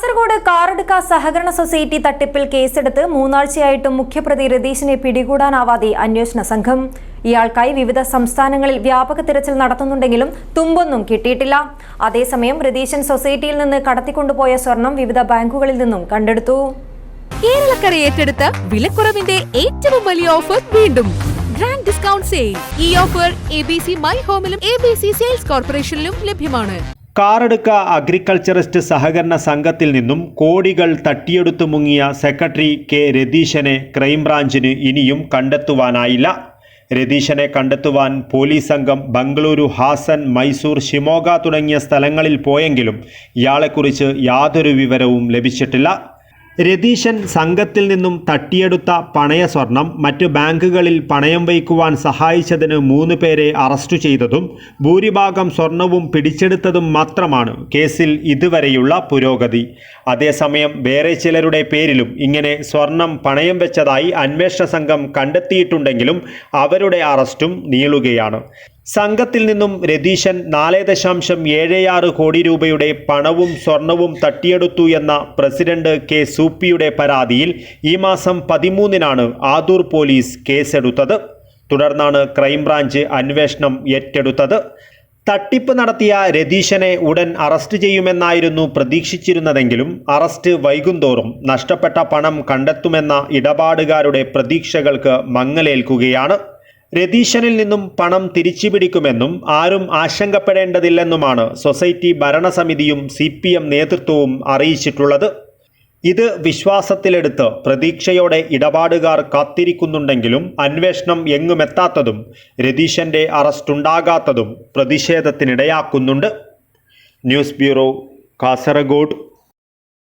കാസർഗോഡ് കാറടുക്ക സഹകരണ സൊസൈറ്റി തട്ടിപ്പിൽ കേസെടുത്ത് മൂന്നാഴ്ചയായിട്ടും മുഖ്യപ്രതി രതീഷിനെ പിടികൂടാനാവാതെ അന്വേഷണ സംഘം. ഇയാൾക്കായി വിവിധ സംസ്ഥാനങ്ങളിൽ വ്യാപക തിരച്ചിൽ നടത്തുന്നുണ്ടെങ്കിലും തുമ്പൊന്നും കിട്ടിയിട്ടില്ല. അതേസമയം രതീശൻ സൊസൈറ്റിയിൽ നിന്ന് കടത്തിക്കൊണ്ടുപോയ സ്വർണം വിവിധ ബാങ്കുകളിൽ നിന്നും കണ്ടെടുത്തു. കേരളക്കര ഏറ്റെടുത്ത വിലക്കുറവിന്റെ ഏറ്റവും വലിയ ഓഫർ വീണ്ടും. Grand discount sale. ഈ offer A B C my ഹോമിലും A B C sales കോർപ്പറേഷനിലും ലഭ്യമാണ്. കാറടുക്ക അഗ്രികൾച്ചറിസ്റ്റ് സഹകരണ സംഘത്തിൽ നിന്നും കോടികൾ തട്ടിയെടുത്തു മുങ്ങിയ സെക്രട്ടറി കെ രതീശനെ ക്രൈംബ്രാഞ്ചിന് ഇനിയും കണ്ടെത്തുവാനായില്ല. രതീശനെ കണ്ടെത്തുവാൻ പോലീസ് സംഘം ബംഗളൂരു ഹാസൻ മൈസൂർ ഷിമോഗ തുടങ്ങിയ സ്ഥലങ്ങളിൽ പോയെങ്കിലും ഇയാളെക്കുറിച്ച് യാതൊരു വിവരവും ലഭിച്ചിട്ടില്ല. രതീശൻ സംഘത്തിൽ നിന്നും തട്ടിയെടുത്ത പണയ സ്വർണം മറ്റ് ബാങ്കുകളിൽ പണയം വയ്ക്കുവാൻ സഹായിച്ചതിന് മൂന്ന് പേരെ അറസ്റ്റു ചെയ്തതും ഭൂരിഭാഗം സ്വർണവും പിടിച്ചെടുത്തതും മാത്രമാണ് കേസിൽ ഇതുവരെയുള്ള പുരോഗതി. അതേസമയം വേറെ ചിലരുടെ പേരിലും ഇങ്ങനെ സ്വർണം പണയം വെച്ചതായി അന്വേഷണ സംഘം കണ്ടെത്തിയിട്ടുണ്ടെങ്കിലും അവരുടെ അറസ്റ്റും നീളുകയാണ്. സംഘത്തിൽ നിന്നും രതീശൻ നാല് ദശാംശം ഏഴ് ആറ് കോടി രൂപയുടെ പണവും സ്വർണവും തട്ടിയെടുത്തു എന്ന പ്രസിഡന്റ് കെ സൂപ്പിയുടെ പരാതിയിൽ ഈ മാസം പതിമൂന്നിനാണ് ആദൂർ പോലീസ് കേസെടുത്തത്. തുടർന്നാണ് ക്രൈംബ്രാഞ്ച് അന്വേഷണം ഏറ്റെടുത്തത്. തട്ടിപ്പ് നടത്തിയ രതീശനെ ഉടൻ അറസ്റ്റ് ചെയ്യുമെന്നായിരുന്നു പ്രതീക്ഷിച്ചിരുന്നതെങ്കിലും അറസ്റ്റ് വൈകുന്തോറും നഷ്ടപ്പെട്ട പണം കണ്ടെത്തുമെന്ന ഇടപാടുകാരുടെ പ്രതീക്ഷകൾക്ക് മങ്ങലേൽക്കുകയാണ്. രതീശനിൽ നിന്നും പണം തിരിച്ചുപിടിക്കുമെന്നും ആരും ആശങ്കപ്പെടേണ്ടതില്ലെന്നുമാണ് സൊസൈറ്റി ഭരണസമിതിയും സി പി എം നേതൃത്വവും അറിയിച്ചിട്ടുള്ളത്. ഇത് വിശ്വാസത്തിലെടുത്ത് പ്രതീക്ഷയോടെ ഇടപാടുകാർ കാത്തിരിക്കുന്നുണ്ടെങ്കിലും അന്വേഷണം എങ്ങുമെത്താത്തതും രതീശന്റെ അറസ്റ്റുണ്ടാകാത്തതും പ്രതിഷേധത്തിനിടയാക്കുന്നുണ്ട്. News bureau Kasaragod.